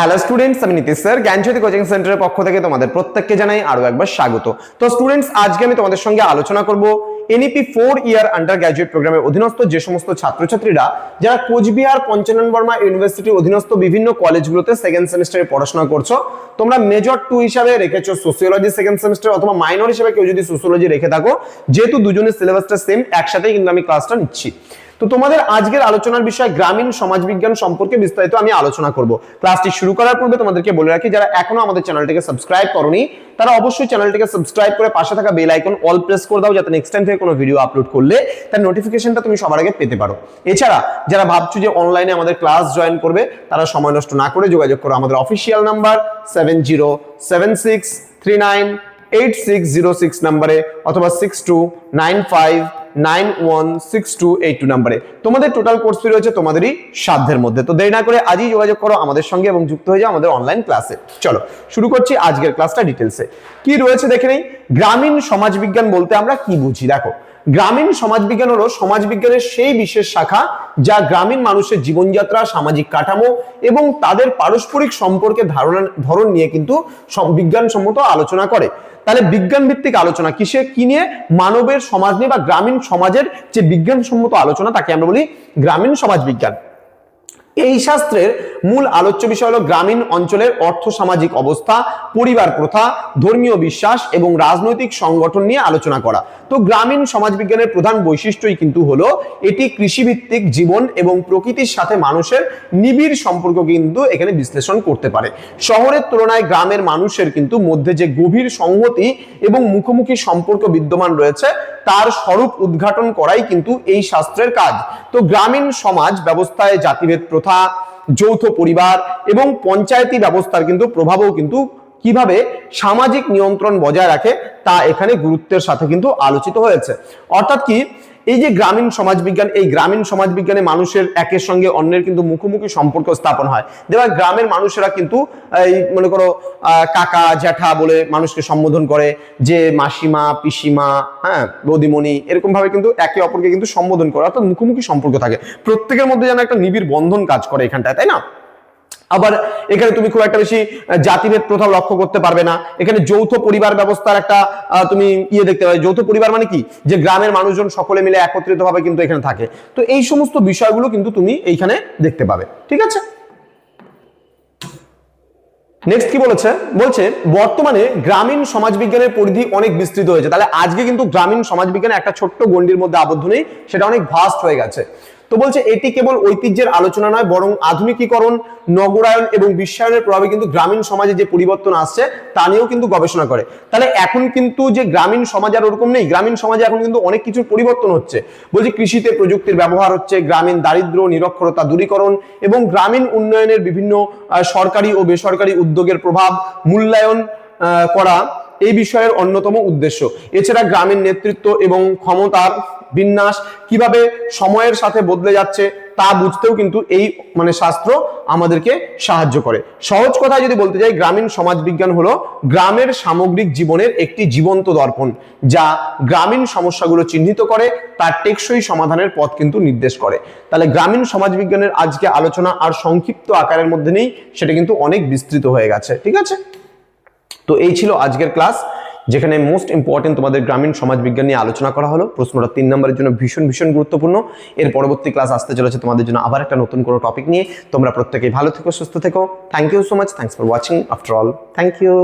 Hello students আমি Nitish sir, জ্ঞানজ্যোতি coaching সেন্টারের পক্ষ থেকে তোমাদের প্রত্যেককে জানাই আরও একবার স্বাগত। তো স্টুডেন্টস আজকে আমি তোমাদের সঙ্গে আলোচনা করব NEP four year undergraduate প্রোগ্রামের অধীনস্থ যে সমস্ত ছাত্রছাত্রীরা, যারা কোচবিহার পঞ্চানন বর্মা ইউনিভার্সিটির অধীনস্থ বিভিন্ন কলেজগুলোতে সেকেন্ড সেমিস্টারে পড়াশোনা করছ, তোমরা মেজর টু হিসাবে রেখেছো সোসিওলজি সেকেন্ড সেমিস্টার অথবা মাইনর হিসেবে কেউ যদি সোসিওলজি রেখে থাকো, যেহেতু দুজনের সিলেবাসটা সেম একসাথেই কিন্তু আমি ক্লাসটা নিচ্ছি। তো তোমাদের আজকের আলোচনার বিষয় গ্রামীণ সমাজবিজ্ঞান সম্পর্কে বিস্তারিত আমি আলোচনা করব। ক্লাসটি শুরু করার পূর্বে তোমাদেরকে বলে রাখি, যারা এখনও আমাদের চ্যানেলটিকে সাবস্ক্রাইব করনি, তারা অবশ্যই চ্যানেলটিকে সাবস্ক্রাইব করে পাশে থাকা বেল আইকন অল প্রেস করে দাও, যাতে নেক্সট টাইম থেকে কোনো ভিডিও আপলোড করলে তার নোটিফিকেশনটা তুমি সবার আগে পেতে পারো। এছাড়া, যারা ভাবছ যে অনলাইনে আমাদের ক্লাস জয়েন করবে, তারা সময় নষ্ট না করে যোগাযোগ করো। আমাদের official number seven zero seven six three nine eight six zero six নাম্বারে অথবা six two nine five nine one six two eight two নাম্বারে। তোমাদের টোটাল কোর্স ফি রয়েছে তোমাদেরই সাধ্যের মধ্যে। তো দেরি না করে আজই যোগাযোগ করো আমাদের সঙ্গে এবং যুক্ত হয়ে যাও আমাদের অনলাইন ক্লাসে চলো, শুরু করছি আজকের ক্লাসটা ডিটেলসে কি রয়েছে দেখে নেই? গ্রামীণ সমাজবিজ্ঞান বলতে আমরা কি বুঝি? দেখো গ্রামীণ সমাজবিজ্ঞান হলো সমাজবিজ্ঞানের সেই বিশেষ শাখা যা গ্রামীণ মানুষের জীবনযাত্রা, সামাজিক কাঠামো এবং তাদের পারস্পরিক সম্পর্কে ধারণা, ধরন নিয়ে কিন্তু সম- বিজ্ঞানসম্মত আলোচনা করে। তাহলে বিজ্ঞান ভিত্তিক আলোচনা কিসে? কি নিয়ে? মানবের সমাজ নিয়ে বা গ্রামীণ সমাজের যে বিজ্ঞানসম্মত আলোচনা, তাকে আমরা বলি গ্রামীণ সমাজ বিজ্ঞান এই শাস্ত্রের মূল আলোচ্য বিষয় হলো গ্রামীণ অঞ্চলের অর্থ সামাজিক অবস্থা, পরিবার প্রথা, ধর্মীয় বিশ্বাস এবং রাজনৈতিক সংগঠন নিয়ে আলোচনা করা। তো গ্রামীণ সমাজবিজ্ঞানের প্রধান বৈশিষ্ট্যই কিন্তু হলো এটি কৃষিভিত্তিক জীবন এবং প্রকৃতির সাথে মানুষের নিবিড় সম্পর্ক কিন্তু এখানে বিশ্লেষণ করতে পারে। শহরের তুলনায় গ্রামের মানুষের কিন্তু মধ্যে যে গভীর সংহতি এবং মুখোমুখি সম্পর্ক বিদ্যমান রয়েছে, তার স্বরূপ উদ্ঘাটন করাই কিন্তু এই শাস্ত্রের কাজ। তো গ্রামীণ সমাজ ব্যবস্থায় জাতিভেদ প্রথা, যৌথ পরিবার এবং পঞ্চায়েতি ব্যবস্থার কিন্তু প্রভাবও কিন্তু কীভাবে সামাজিক নিয়ন্ত্রণ বজায় রাখে তা এখানে গুরুত্বের সাথে কিন্তু আলোচিত হয়েছে। অর্থাৎ কি? এই যে গ্রামীণ সমাজবিজ্ঞান, এই গ্রামীণ সমাজবিজ্ঞানে মানুষের একের সঙ্গে অন্যের কিন্তু মুখোমুখি সম্পর্ক স্থাপন হয়। দেখবা গ্রামের মানুষেরা কিন্তু, এই মনে করো কাকা, জ্যাঠা বলে মানুষকে সম্বোধন করে যে মাসিমা, পিসিমা হ্যাঁ বৌদিমণি এরকম ভাবে কিন্তু একে অপরকে কিন্তু সম্বোধন করে, অর্থাৎ মুখোমুখি সম্পর্ক থাকে। প্রত্যেকের মধ্যে যেন একটা নিবিড় বন্ধন কাজ করে এখানটায়, তাই না? আবার এখানে তুমি খুব একটা বেশি জাতিভেদ প্রথা লক্ষ্য করতে পারবে না। এখানে যৌথ পরিবার ব্যবস্থার একটা তুমি ইয়ে দেখতে পাবে। যৌথ পরিবার মানে কি? যে গ্রামের মানুষজন সকলে মিলে একত্রিত ভাবে কিন্তু এখানে থাকে। তো এই সমস্ত বিষয়গুলো কিন্তু তুমি এইখানে দেখতে পাবে। ঠিক আছে? নেক্সট কি বলেছে? বলছে, বর্তমানে গ্রামীণ সমাজবিজ্ঞানের পরিধি অনেক বিস্তৃত হয়েছে। তাহলে আজকে কিন্তু গ্রামীণ সমাজবিজ্ঞান একটা ছোট্ট গণ্ডির মধ্যে আবদ্ধ নেই, সেটা অনেক ভাস্ট হয়ে গেছে। তো বলছে এটি কেবল ঐতিহ্যের আলোচনা নয়, বরং আধুনিকীকরণ, নগরায়ন এবং বিশ্বায়নের প্রভাবে কিন্তু গ্রামীণ সমাজে যে পরিবর্তন আসছে, তা নিয়েও কিন্তু গবেষণা করে। তাহলে এখন কিন্তু যে গ্রামীণ সমাজ আর ওরকম নেই, গ্রামীণ সমাজে এখন কিন্তু অনেক কিছুর পরিবর্তন হচ্ছে। বলছে কৃষিতে প্রযুক্তির ব্যবহার হচ্ছে, গ্রামীণ দারিদ্র, নিরক্ষরতা দূরীকরণ এবং গ্রামীণ উন্নয়নের বিভিন্ন সরকারি ও বেসরকারি উদ্যোগের প্রভাব, মূল্যায়ন করা এই বিষয়ের অন্যতম উদ্দেশ্য। এছাড়া গ্রামীণ নেতৃত্ব এবং ক্ষমতার বিন্যাস কীভাবে সময়ের সাথে বদলে যাচ্ছে তা বুঝতেও কিন্তু এই মানে শাস্ত্র আমাদেরকে সাহায্য করে। সহজ কথায় যদি বলতে যাই, গ্রামীণ সমাজবিজ্ঞান হলো গ্রামের সামগ্রিক জীবনের একটি জীবন্ত দর্পণ, যা গ্রামীণ সমস্যাগুলো চিহ্নিত করে তার টেকসই সমাধানের পথ কিন্তু নির্দেশ করে। তাহলে গ্রামীণ সমাজবিজ্ঞানের আজকে আলোচনা আর সংক্ষিপ্ত আকারের মধ্যে নেই, সেটা কিন্তু অনেক বিস্তৃত হয়ে গেছে, ঠিক আছে? তো এই ছিল আজকের ক্লাস, যেখানে মোস্ট ইম্পর্টেন্ট তোমাদের গ্রামীণ সমাজবিজ্ঞান নিয়ে আলোচনা করা হলো। প্রশ্নটা তিন নম্বরের জন্য ভীষণ ভীষণ গুরুত্বপূর্ণ। এর পরবর্তী ক্লাস আসতে চলেছে তোমাদের জন্য আবার একটা নতুন কোনো টপিক নিয়ে। তোমরা প্রত্যেকেই ভালো থেকো, সুস্থ থেকো। Thank you so much thanks for watching after all thank you